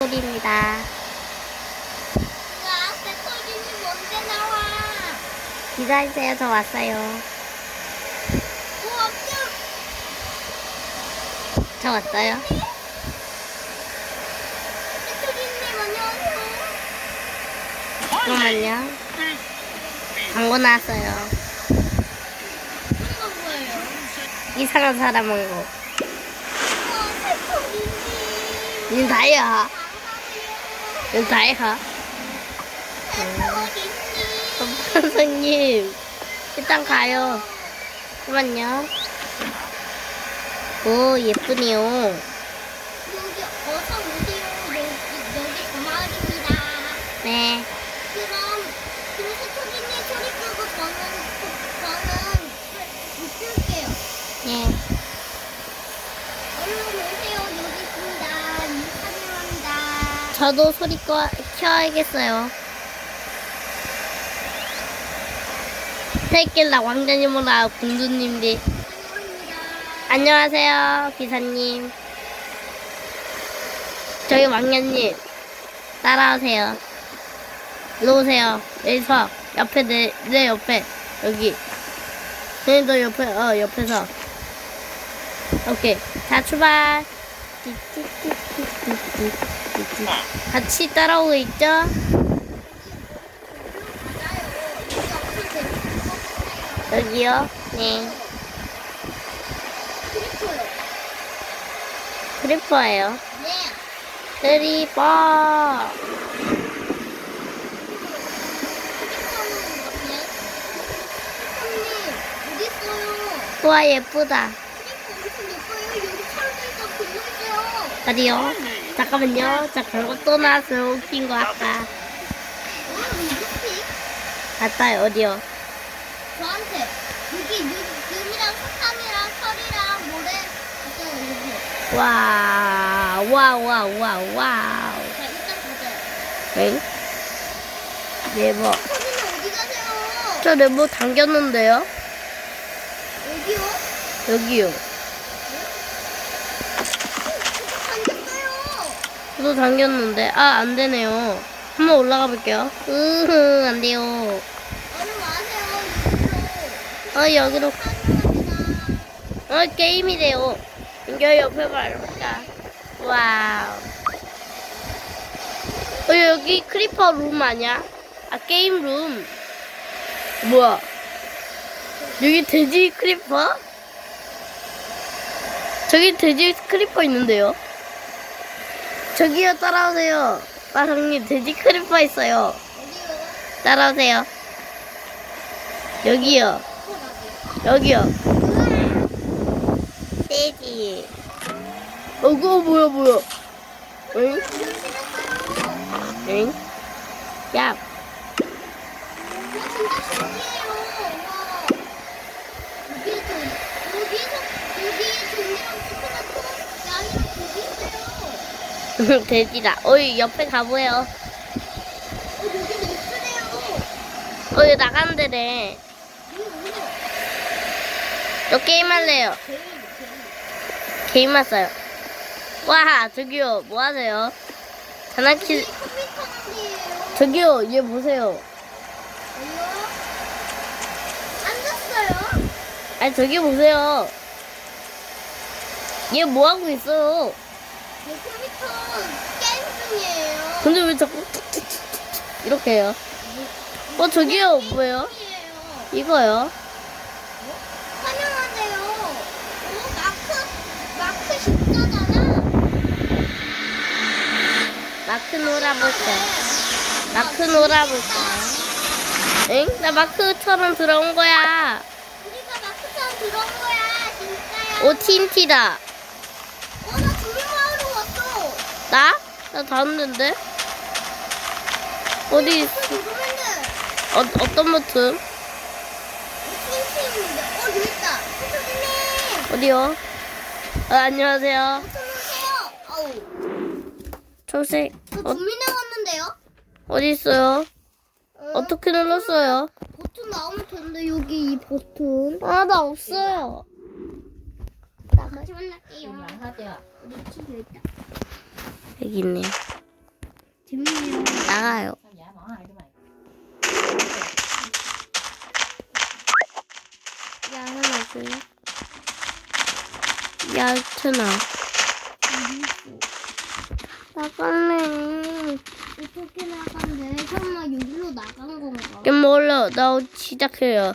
소리입니다. 야, 배터리는 언제 나와? 기다리세요. 저 왔어요. 뭐 없죠? 저 왔어요. 배터리님 안녕하세요. 잠깐만요. 광고 나왔어요. 이상한 사람 온 거. 어, 배터리님. 님 다이 님 다이아. 배터리님. 선생님. 일단 가요. 잠깐만요. 오, 예쁘네요. 여기 어서 오세요. 여기, 여기 고마워입니다. 네. 저도 소리 꺼, 켜야겠어요. 태길라 왕자님보다 공주님들. 안녕하세요, 기사님. 저희 왕자님, 따라오세요. 일로 오세요. 여기서, 옆에, 내, 내 옆에, 여기. 얘도 옆에, 어, 옆에서. 오케이. 자, 출발. 띠띠띠띠띠띠. 같이 따라오고 있죠? 여기요? 네. 크리퍼예요. 네. 크리퍼. 우와 예쁘다. 어디요? 잠깐만요. 자, 광고 또 나왔어요. 웃긴 거 아까. 어, 맞아요. 어디요? 저한테 여기 눈, 눈이랑 색감이랑 털이랑 모래. 여기. 와, 와, 와, 와, 와우. 자, 일단 보세요. 엥? 네버. 어디 가세요? 저 네버 당겼는데요? 어디요? 여기요. 당겼어요. 저도 당겼는데. 아, 안 되네요. 한번 올라가 볼게요. 으흐, 안 돼요. 얼른 와세요. 어, 여기로. 어, 게임이래요. 여기 옆에 봐볼까. 와우. 어, 여기 크리퍼 룸 아니야? 아, 게임 룸. 뭐야? 여기 돼지 크리퍼? 저기 돼지 크리퍼 있는데요? 저기요, 따라오세요. 마성님, 돼지 크리퍼 있어요. 따라오세요. 여기요. 여기요. 돼지. 어, 그거 뭐야, 뭐야. 응? 응? 야, 진짜 신기해요. 와. 여기에서 여기에서 여기 종이랑 초코나트 양이랑 고기 있어요. 돼지다. 어이, 옆에 예쁘네요. 어이, 뭐야? 저 게임 할래요. 개인 개인. 게임 왔어요. 와, 저기요, 뭐 하세요? 장난치. 저기요, 얘 보세요. 앉았어요? 아니, 저기 보세요. 얘 뭐 하고 있어요? 내 컴퓨터 게임 중이에요. 근데 왜 자꾸 툭툭툭툭 이렇게 해요? 어, 저기요, 뭐예요? 게임이에요. 이거요. 환영하세요. 어, 마크 마크 십자잖아. 마크 놀아볼까? 마크 놀아볼까? 응? 나 마크처럼 들어온 거야. 우리가 마크처럼 들어온 거야, 진짜야. 오, 틴티다. 어, 나 조명하러 왔어. 나? 나 닿았는데? 어디, 있- 그 누구면은 어, 어떤 버튼? 어, 어디요? 아, 안녕하세요. 초색, 저 어, 주민회 왔는데요. 어디 있어요? 어, 어떻게 눌렀어요? 버튼 나오면 되는데 여기 이 버튼. 아, 나 없어요. 같이 만날게요. 우리 친구 있다. 여기 있네. 나가요. 양은 없어요. 얇트나. 나갔네. 어떻게 나갔네? 설마 여기로 나간 건가? 게 몰라. 나 시작해요.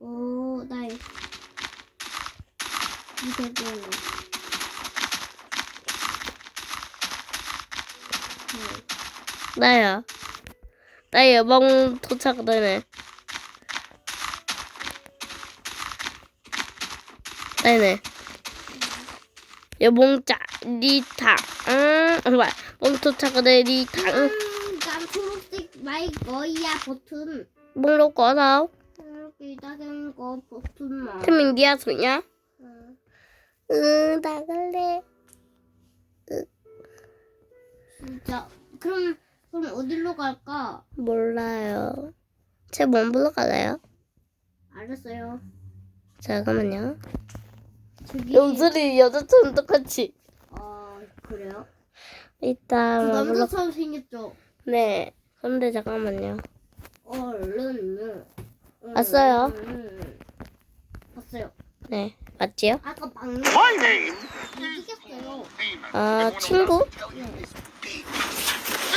오, 나 이거 뭐야? 나야. 나 여봉 도착되네. 네네. 여봉자 리타. 응, 도착되네 리타. 응. 음, 난 초록색 마이 거야 버튼. 꺼서. 이렇게 작은 거 버튼만. 태민 니야 소냐? 응. 응, 나갈래. 진짜. 그럼 그럼 어디로 갈까? 몰라요. 제뭔 불러 갈래요? 알았어요. 잠깐만요. 저기. 용슬이 여자처럼 똑같이. 어 그래요? 일단 그뭐 불러. 남자처럼 생겼죠. 네. 근데 잠깐만요. 얼른. 왔어요. 음, 왔어요. 네. 맞지요? 아까 방금 My name 이겼어요. 아, 친구?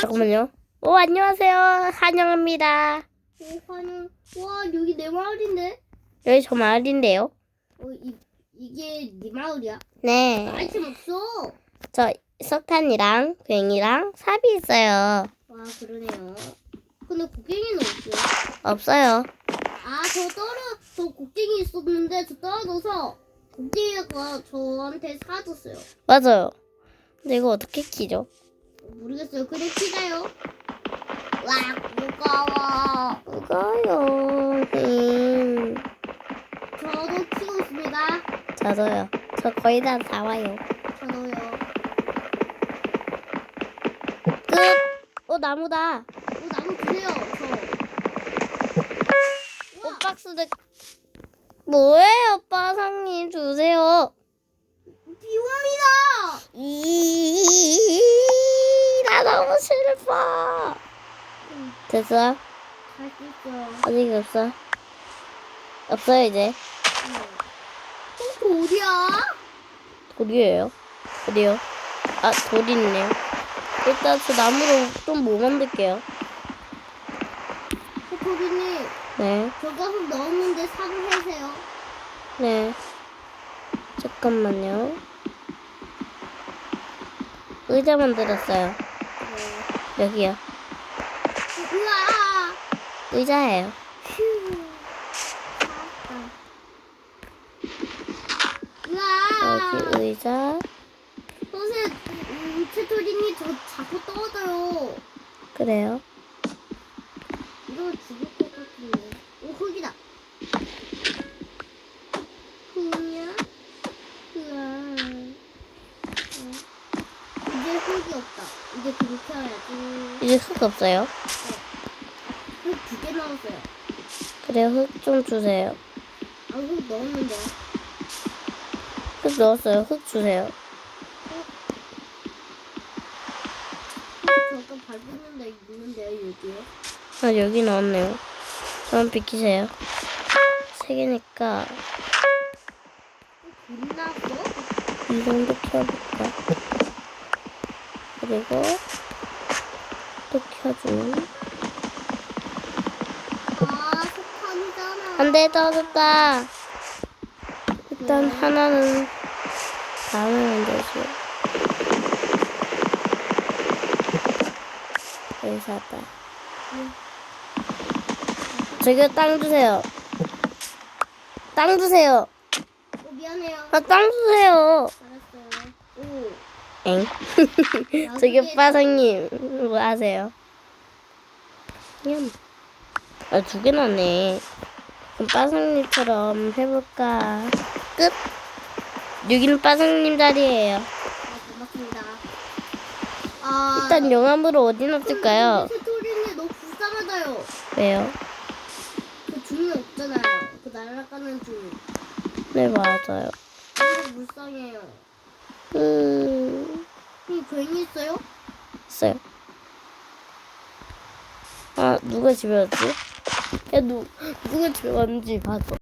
잠깐만요. 오, 안녕하세요. 한영입니다. 오 환영. 와 여기 내 마을인데? 여기 저 마을인데요. 어 이, 이게 네 마을이야? 네. 아이템 없어. 저 석탄이랑 괭이랑 삽이 있어요. 와 그러네요. 근데 곡괭이는 없어요. 없어요. 아 저 떨어 저 곡괭이 있었는데 저 떨어져서 곡괭이가 저한테 사줬어요. 맞아요. 근데 이거 어떻게 키죠? 모르겠어요. 그냥 키자요. 와 무거워. 그거요. 음. 저도 키고 있습니다. 저도요. 저 거의 다다 와요. 저도요. 끝! 어, 나무다. 오 나무 주세요. 저. 오, 박스들. 뭐예요, 빠상님? 주세요. 비원이다. 이, 나 너무 슬퍼. 됐어? 갈수 있어. 아직 없어. 없어요, 이제. 어, 돌이야? 돌이에요. 어디요? 아, 돌이 있네요. 일단 저 나무로 좀 뭐 만들게요. 코코리님, 네, 저거 흙 넣었는데 해세요. 네. 잠깐만요. 의자 만들었어요. 네. 여기요. 우와! 의자예요. 휴. 우와! 여기 의자. 선생님, 음, 채토리님 저 자꾸 떨어져요. 그래요. 흙 없어요. 흙 두 개 넣었어요. 그래요. 흙좀 주세요. 아, 흙 넣었는데. 흙 넣었어요. 흙 주세요. 저 아까 밟았는데 있는데요, 여기에. 아, 여기 넣었네요. 그럼 비키세요. 세 개니까 불 났어? 이 정도 켜볼까? 그리고 또 켜주면 아, 석탄이잖아. 안 돼, 떨어졌다. 일단 하나는 다음에 만들어줘요. 의사다. 저기 땅 주세요. 땅 주세요. 어, 미안해요. 아, 땅 주세요. 알았어요. 오. 엥? 아, 저기 빠상님 뭐 하세요? 그냥 아, 두개 넣네. 그럼 빠상님처럼 해볼까? 끝. 여기는 빠상님 자리예요. 아, 고맙습니다. 아. 일단 영암으로 어디 놨을까요? 채토리님 너무 불쌍하다요. 왜요? 그 중이 없잖아요. 그 날아가는 중. 네 맞아요. 너무 불쌍해요. 음, 그럼 괜히 있어요? 있어요. 아 누가 집에 왔지? 야 누, 누가 집에 왔는지 봐줘